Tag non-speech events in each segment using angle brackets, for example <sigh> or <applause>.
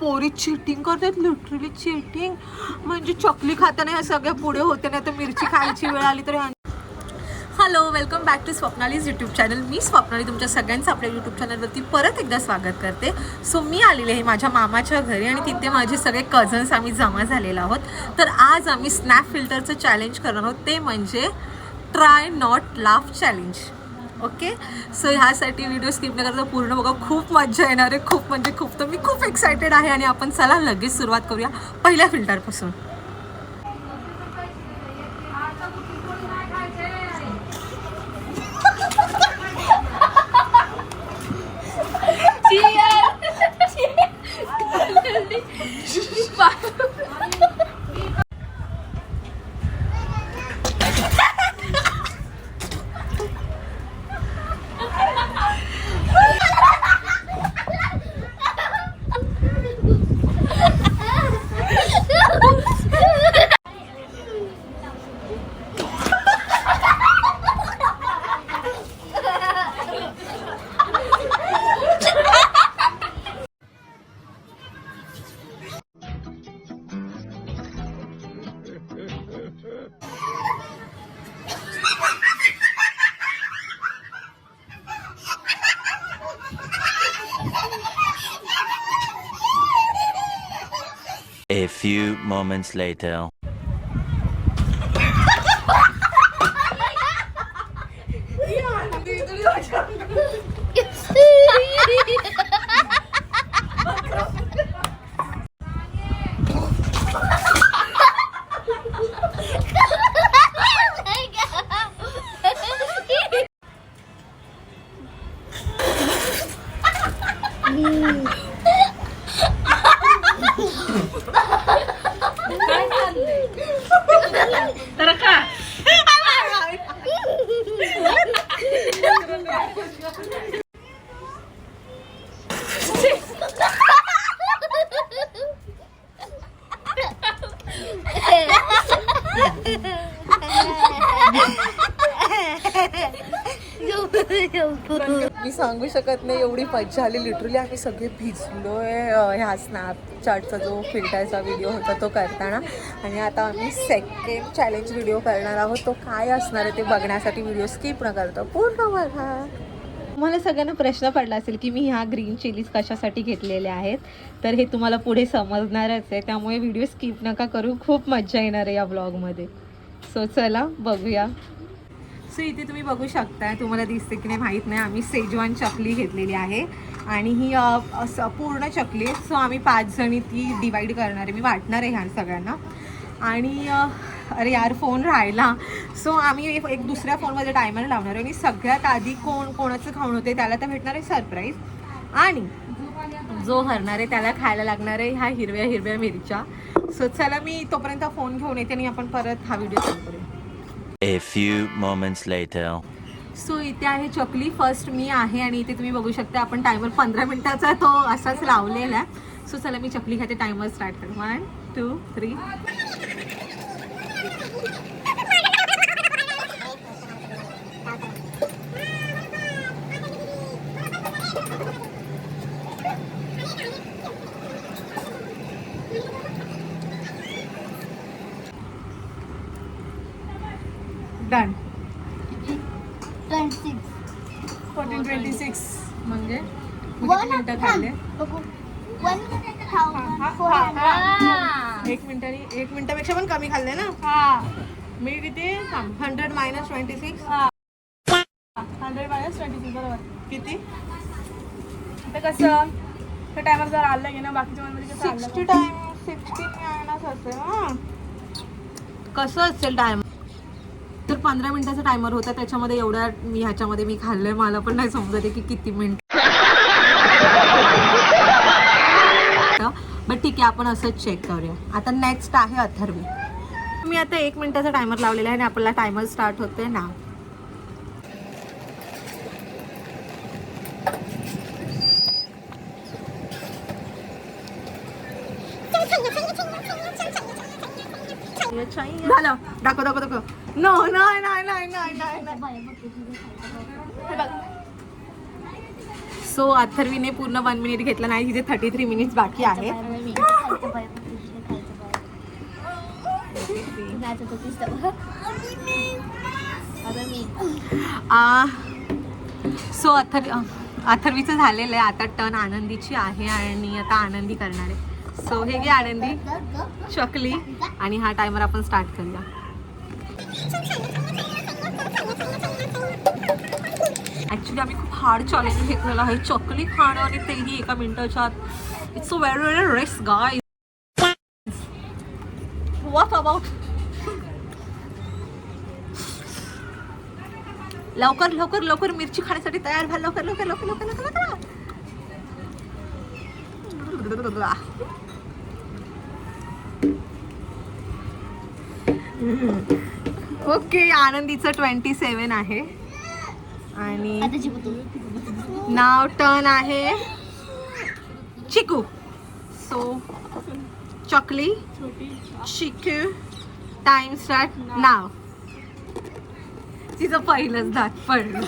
पोरी चिटिंग करतात literally cheating म्हणजे चकली खाताना ह्या सगळ्या पुढे होते नाही तर मिरची खायची वेळ आली तर hello welcome back to Swapnali's YouTube channel मी स्वप्नाली तुमच्या सगळ्यांचं आपल्या यूट्यूब चॅनलवरती परत एकदा स्वागत करते. सो मी आलेले आहे माझ्या मामाच्या घरी आणि तिथे माझे सगळे कझन्स आम्ही जमा झालेलो आहोत. तर आज आम्ही स्नॅप फिल्टरचं चॅलेंज करणार आहोत. ते म्हणजे try not laugh challenge okay so ह्यासाठी व्हिडिओ स्किप न करता पूर्ण बघा. खूप मजा येणार आहे. खूप म्हणजे खूप. तर मी खूप एक्सायटेड आहे आणि आपण चला लगेच सुरुवात करूया पहिल्या फिल्टरपासून moments later. मी सांगू शकत नाही एवढी मज्जा आली. लिटरली आम्ही सगळे भिजलोय आहे ह्या स्नॅपचॅटचा जो फिल्टरचा व्हिडिओ होता तो करताना. आणि आता आम्ही सेकंड चॅलेंज व्हिडिओ करणार आहोत. तो काय असणार आहे ते बघण्यासाठी व्हिडिओ स्किप न करतो. पूर्ण बघा. तुम्हाला सगळ्यांना प्रश्न पडला असेल की मी ह्या ग्रीन चिलीज कशासाठी घेतलेल्या आहेत? तर हे तुम्हाला पुढे समजणारच आहे. त्यामुळे व्हिडिओ स्किप नका करू. खूप मज्जा येणार आहे या ब्लॉगमध्ये सो चला बघूया. सो इथे तुम्ही बघू शकताय तुम्हाला दिसते की नाही माहीत नाही. आम्ही सेजवान चकली घेतलेली आहे. आणि ही असं पूर्ण चकली आहे. सो आम्ही पाच जणी ती डिवाईड करणार आहे. मी वाटणार आहे ह्या सगळ्यांना. आणि अरे यार फोन राहिला. सो आम्ही एक दुसऱ्या फोनमध्ये टायमर लावणार आहे. आणि सगळ्यात आधी कोण कोणाचं खाऊन होते त्याला तर भेटणार आहे सरप्राईज आणि जो हरणार आहे त्याला खायला लागणार आहे ह्या हिरव्या हिरव्या मिरच्या. सो चला मी तोपर्यंत फोन घेऊन येते आणि आपण परत हा व्हिडिओ चालू करू A few moments later. So इथे आहे चकली. फर्स्ट मी आहे आणि इथे तुम्ही बघू शकता आपण टायमर पंधरा मिनिटाचा तो असाच लावलेला आहे. सो चला मी चकली खाते टायमर स्टार्ट कर. One two three done fourteen twenty six म्हणजे मिनिटं खाल्ले एक मिनिटाने एक मिनिटापेक्षा पण कमी खाल्ले ना? मी किती? Hundred minus twenty six hundred minus twenty six बरोबर. किती? ते कसं? ते टायमर जर आलं की ना बाकीच्या मध्ये सिक्स्टी टाइम सिक्स्टी मायनस असेल हा कसं असेल टाइम तर पंधरा मिनिटाचा टायमर होता त्याच्यामध्ये एवढ्या मी ह्याच्यामध्ये मी खाल्लंय मला पण नाही समजत आहे की किती मिनिट. <laughs> बट ठीक आहे आपण असंच चेक करूया. आता नेक्स्ट आहे अथर्वी. मी आता एक मिनिटाचा टायमर लावलेला आहे आणि आपला टायमर स्टार्ट होतोय ना. झालं. दाखव दाखव दाखव. नो नाही नाही नाही नाही नाही नाही सो अथर्वीने पूर्ण वन मिनिट घेतला नाही तिथे थर्टी थ्री मिनिट्स बाकी आहे. सो अथर अथर्वीचं झालेलं आहे. आता टर्न आनंदीची आहे आणि आता आनंदी करणार आहे. सो हे घे आनंदी चकली आणि हा टायमर आपण स्टार्ट करूया. ॲक्च्युली आम्ही खूप हार्ड चॅलेंज घेतलेलं आहे. चकली खाणं आणि तेही एका मिनिटाच्या आत. It's a very very race guy what about लवकर लवकर लवकर मिरची खाण्यासाठी तयार व्हा. लवकर लवकर लवकर लवकर लवकर. ओके आनंदीचं ट्वेंटी सेवन आहे. आणि नाव टर्न आहे चिकू. सो चॉकली चिकू टाइम स्टार्ट नाव. तिचं पहिलंच दात पडलं.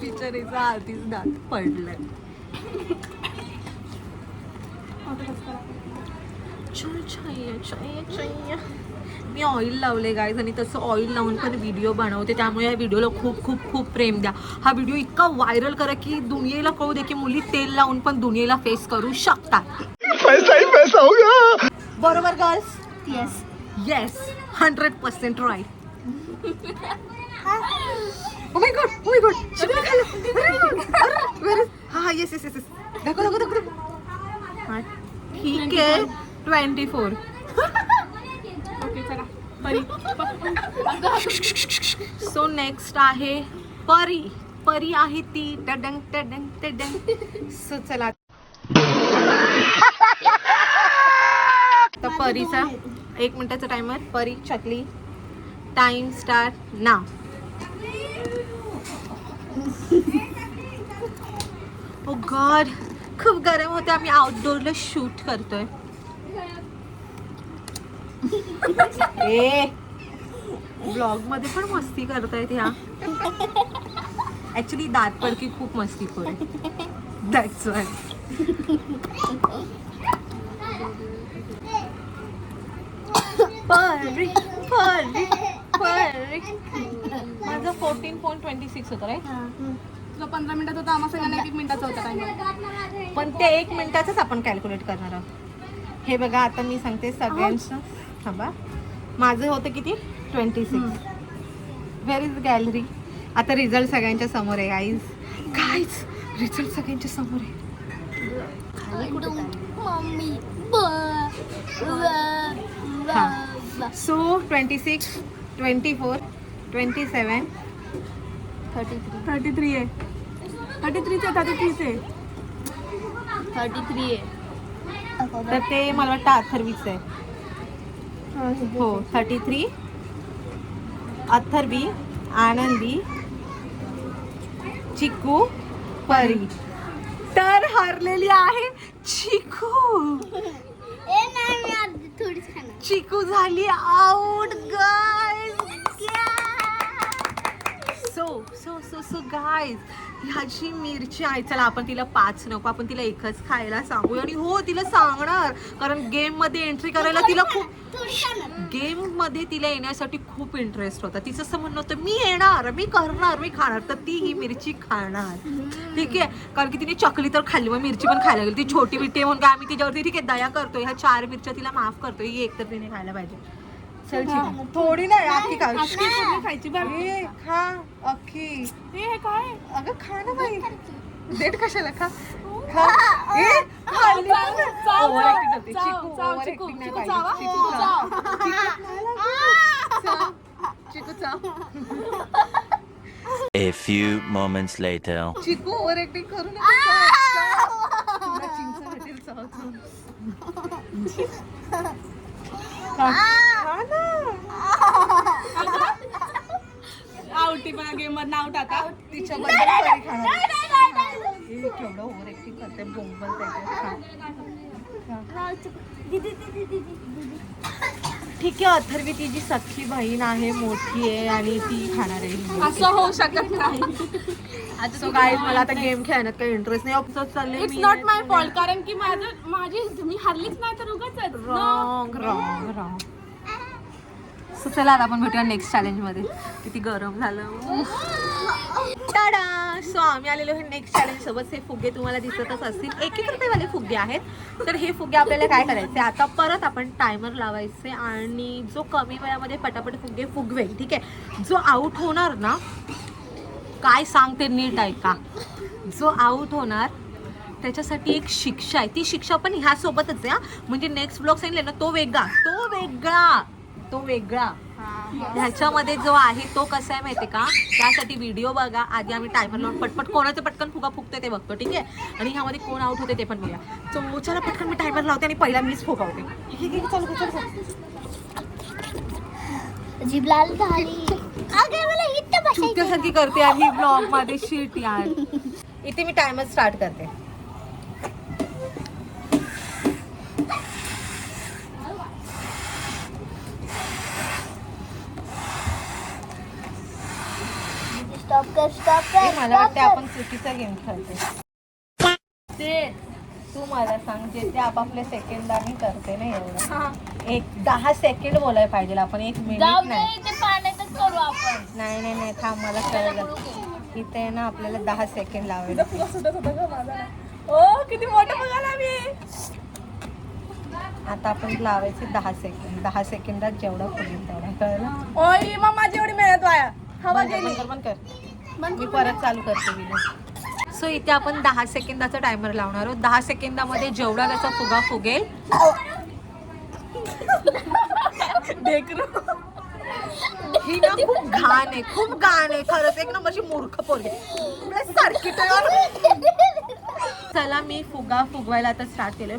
बिचारीचा आधीच दात पडलं. मी ऑइल लावले गाईज आणि तसं ऑइल लावून पण व्हिडिओ बनवते. त्यामुळे या व्हिडिओला खूप खूप खूप प्रेम द्या. हा व्हिडिओ इतका व्हायरल करा की दुनियेला कळू दे की मुली तेल लावून पण दुनियेला फेस करू शकतात. पैसा ही पैसा होगा बरोबर girls yes yes hundred percent right oh my God oh my God chicken खाल्लं हा हा येस येस येस दाखव दाखव दाखव दाखव. हा ठीक आहे. Twenty four. ओके चला. परी. सो नेक्स्ट आहे परी. परी आहे ती. टडंग टडंग टडंग सो चला. तर परीचा एक मिनिटाचा टायमर परी चकली टाइम स्टार्ट ना ओ गॉड खूप गरम होते. आम्ही आउटडोअरला शूट करतोय. ए ब्लॉगमध्ये पण मस्ती करतायत ह्या. ऍक्च्युली दात पडकी खूप मस्ती खोर दॅट्स वाय माझं फोर्टीन पॉईंट ट्वेंटी सिक्स होतं राईट पंधरा मिनिटात होता आम्हा सगळ्यांना एक एक मिनिटाचा होता टाइम पण ते एक मिनिटाचंच आपण कॅल्क्युलेट करणार आहोत. हे बघा आता मी सांगते सगळ्यांचं. थांबा. माझं होतं किती? Twenty six where is gallery आता रिझल्ट सगळ्यांच्या समोर आहे गाईज गाईज रिझल्ट सगळ्यांच्या समोर आहे. So twenty six twenty four twenty seven thirty three thirty three आहे. थर्टी थ्रीच आहे थर्टी थ्रीच आहे. थर्टी थ्री आहे. तर ते मला वाटतं अथर्वीच आहे. हो थर्टी थ्री अथर्वी आनंदी चिकू परी. तर हरलेली आहे चिकू चिकू झाली out guys so so so so guys ह्याची मिरची आहे. चला आपण तिला पाच नको आपण तिला एकच खायला सांगू आणि हो तिला सांगणार. कारण गेममध्ये एंट्री करायला तिला खूप गेममध्ये तिला येण्यासाठी खूप इंटरेस्ट होता. तिचं असं म्हणणं होतं मी येणार मी करणार मी खाणार. तर ती ही मिरची खाणार. ठीक आहे? कारण की तिने चकली तर खाल्ली मग मिरची पण खायला गेली. ती छोटी बिट्टी म्हणून काय आम्ही तिच्यावरती ठीक आहे दया करतोय. ह्या चार मिरच्या तिला माफ करतोय. ही एक तर तिने खायला पाहिजे. चल. थोडी नाही अख्खी खा अख्खी पूर्ण खायची बरं ए, खा अख्खी हे हे काय अगं खा ना बाई देट कशाला खा खा ए, खाल्ली पण ना. चाव, Overacting करते. चाव, चिकू, चाव, overacting चिकू, नाही चिकू पाहिजे. चावा. चिकू चाव. चाव. चाव. चिकू चाव. A few moments later. Chiku over acting करू नका चाव, चाव. तुला चिंच भेटेल, चाव, चाव. खा. खा ना. आउटी पण गेममध्ये आउट आता खाणार. केवढं ओव्हर ऍक्टिंग करते बोंबल ठीक आहे अथर्वी तिची सख्खी बहीण आहे मोठी आहे आणि ती खाणार आहे. असं होऊ शकत नाही. सो गाईज मला आता गेम खेळण्यात काही इंटरेस्ट नाही. ऑफिसच चालले इट्स नॉट माय फॉल्ट कारण की माझं माझी मी हरलीच नाही तर उगाच रॉंग रॉंग रॉंग सो चला आता आपण भेटूया नेक्स्ट चॅलेंजमध्ये. किती गरम झालं. टाडा सो आम्ही आलेलो हे नेक्स्ट चॅलेंज सोबत हे फुगे तुम्हाला दिसतच असतील. एक एक रुपयेवाले फुगे आहेत. तर हे फुगे आपल्याला काय करायचे? आता परत आपण टायमर लावायचे आणि जो कमी वेळामध्ये पटापट फुगे फुगवेल ठीक आहे? जो आउट होणार ना काय सांगते नीट ऐका. जो आउट होणार त्याच्यासाठी एक शिक्षा आहे. ती शिक्षा पण ह्यासोबतच आहे हा. म्हणजे नेक्स्ट ब्लॉग सांगितले ना तो वेगळा तो वेगळा. तो वेगळा. ह्याच्यामध्ये जो आहे तो कसा आहे माहितीये का? त्यासाठी व्हिडिओ बघा. आधी आम्ही टायमर लावून पटपट कोणाचं पटकन फुगा फुगते ते बघतो ठीक आहे? आणि ह्यामध्ये कोण आउट होते ते पण so, चला पटकन मी टायमर लावते आणि पहिला मीच फुगवते. चालू कर, चालू. कर. जीभ लाल झाली. अगे मला इथं बसायचं चुत्यासारखी करते ही ब्लॉगमध्ये. शीट यार. इथे मी टायमर स्टार्ट करते. स्टॉप कर स्टॉप हे कर मला वाटते. आपण चुकीचा गेम खेळते ते तू मला सांग जे ते आपापल्या सेकंदाने करते ना एवढं. एक दहा सेकंड बोलायला पाहिजे आपण एक मिनिट नाही. करू आपण. नाही नाही नाही थांब मला कळलं. इथे आहे ना आपल्याला दहा सेकंड लावायला किती मोठं बघायला मी आता आपण लावायचे दहा सेकंड दहा सेकंदात जेवढं फुगेल तेवढा. कळलं? ओय मग माझी एवढी हवा बंद कर, गेली. बंद कर, बंद कर. मी परत चालू करते व्हिडिओ सो इथे आपण दहा सेकंदाचा टायमर लावणार आहोत. दहा सेकंदामध्ये जेवढा त्याचा फुगा फुगेल ही ना खूप घाण आहे खूप घाण आहे. खरंच एक नंबरची मूर्ख पोरगी. सारखी चला मी फुगा फुगवायला आता स्टार्ट केलं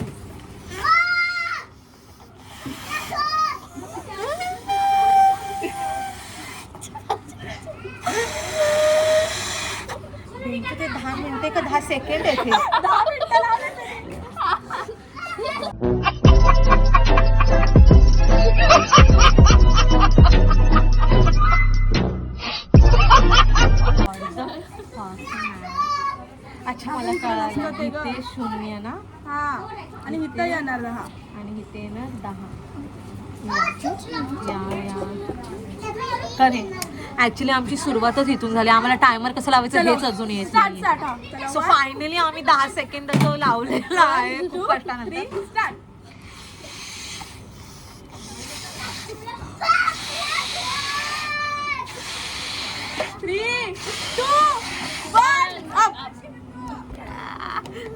नेमकं ते दहा मिनिटे का दहा सेकंड येते अच्छा मला कळालं इथे शून्य ना? हा आणि इथं येणार हा आणि इथे ना दहा. या या. करे ऍक्च्युली आमची सुरुवातच इथून झाली. आम्हाला टायमर कसं लावायचं हेच अजून येत नाही सो फायनली आम्ही दहा सेकंद जो लावलेला आहे. खूप कष्टानंतर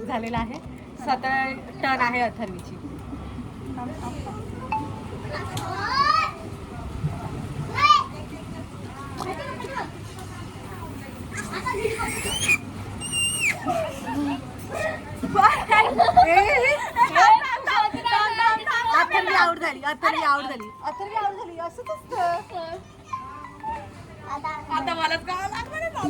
झालेला आहे. स्वतः टर्न आहे अथर्वीची. झाली झाली. असंच असतं. आता लागणार.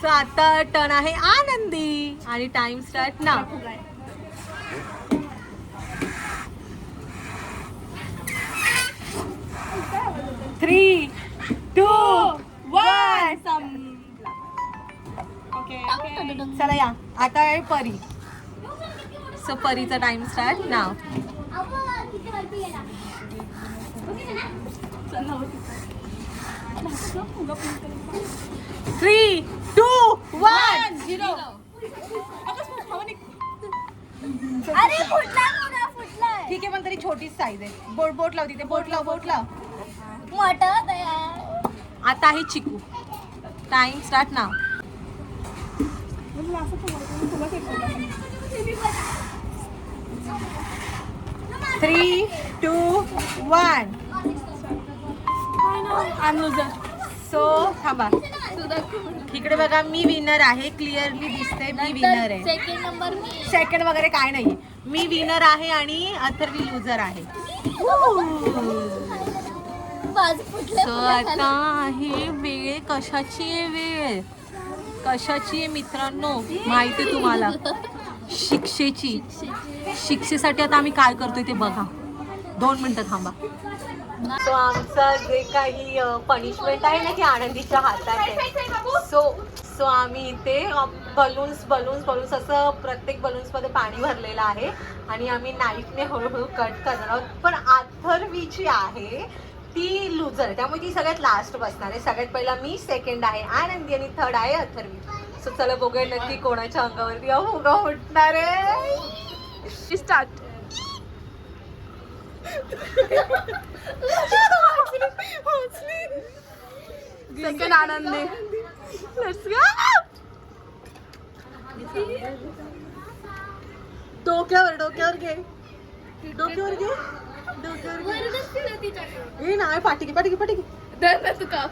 सो आता टर्न आहे आनंदी. आणि टाइम स्टार्ट ना थ्री टू वन. संपला ओके चला या. आता आहे परी. सो परीचा टाइम स्टार्ट ना थ्री टू वन. झिरो अरे फुटला फुटला ठीक आहे पण तरी छोटीच साईज आहे. बोट बोट लाव तिथे. बोट लाव बोट लाव. मोठा होता यार. आता आहे चिकू. टाइम स्टार्ट ना थ्री टू वन सो थांबा. इकडे बघा मी विनर आहे. क्लिअरली दिसते मी विनर आहे. सेकंड नंबर सेकंड वगैरे काय नाही. मी विनर आहे आणि अथर्वी लुजर आहे. सो आता ही वेळ कशाची आहे वेळ? कशाची आहे मित्रांनो? माहिती आहे तुम्हाला. शिक्षेची. शिक्षेसाठी आता आम्ही काय करतोय ते बघा. दोन मिनिटं थांबा. सो आमचं जे काही पनिशमेंट आहे ना ती आनंदीच्या हातात आहे. सो सो आम्ही इथे बलून्स बलून्स बलून्स असं प्रत्येक बलून्समध्ये पाणी भरलेलं आहे. आणि आम्ही नाईफने हळूहळू कट करणार आहोत. पण अथर्वी जी आहे. ती लूजर त्यामुळे ती सगळ्यात लास्ट बसणार आहे. सगळ्यात पहिला मी सेकंड आहे आनंदी आणि थर्ड आहे अथर्वी. सो चला बघूया नक्की कोणाच्या अंगावरती अहोगा उठणार आहे. स्टार्ट सेकंड आनंदी डोक्यावर डोक्यावर घे. डोक्यावर घे. हे नाही घे पाठी घे दर ना तुका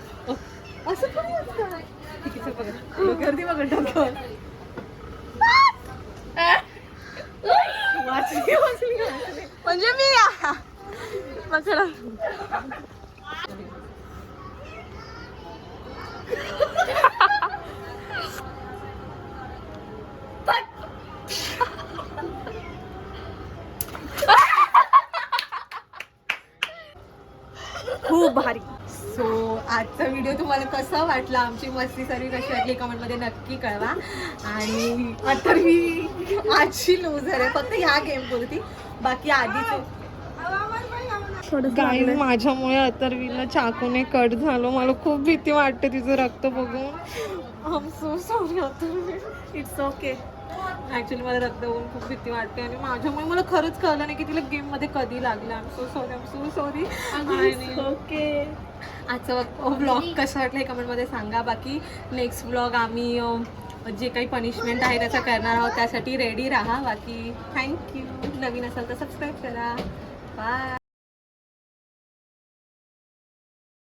असं पण असतं. चल बघा. डोक्यावरती बघा डोक्यावर वाचली वाचली वाचली. म्हणजे मी पकडा खूप भारी सो आजचा व्हिडिओ तुम्हाला कसा वाटला आमची मस्ती सर्व कशी वाटली कमेंटमध्ये नक्की कळवा. आणि आता मी आजची लूजर आहे. फक्त ह्या गेम पुरती. बाकी आधीच माझ्यामुळे अतर्वीला चाकूने कट झालो. मला खूप भीती वाटते तिचं रक्त बघून. आम so sorry Atharvi it's okay actually मला रक्त बघून खूप भीती वाटते आणि माझ्यामुळे मला खरंच कळलं नाही की तिला गेममध्ये कधी लागलं. Um so sorry um so sorry आणि ओके आजचा ब्लॉग कसा वाटला हे कमेंटमध्ये सांगा. बाकी नेक्स्ट ब्लॉग आम्ही जे काही पनिशमेंट आहे त्याचा करणार आहोत त्यासाठी रेडी राहा. बाकी थँक्यू नवीन असाल तर सबस्क्राईब करा. बाय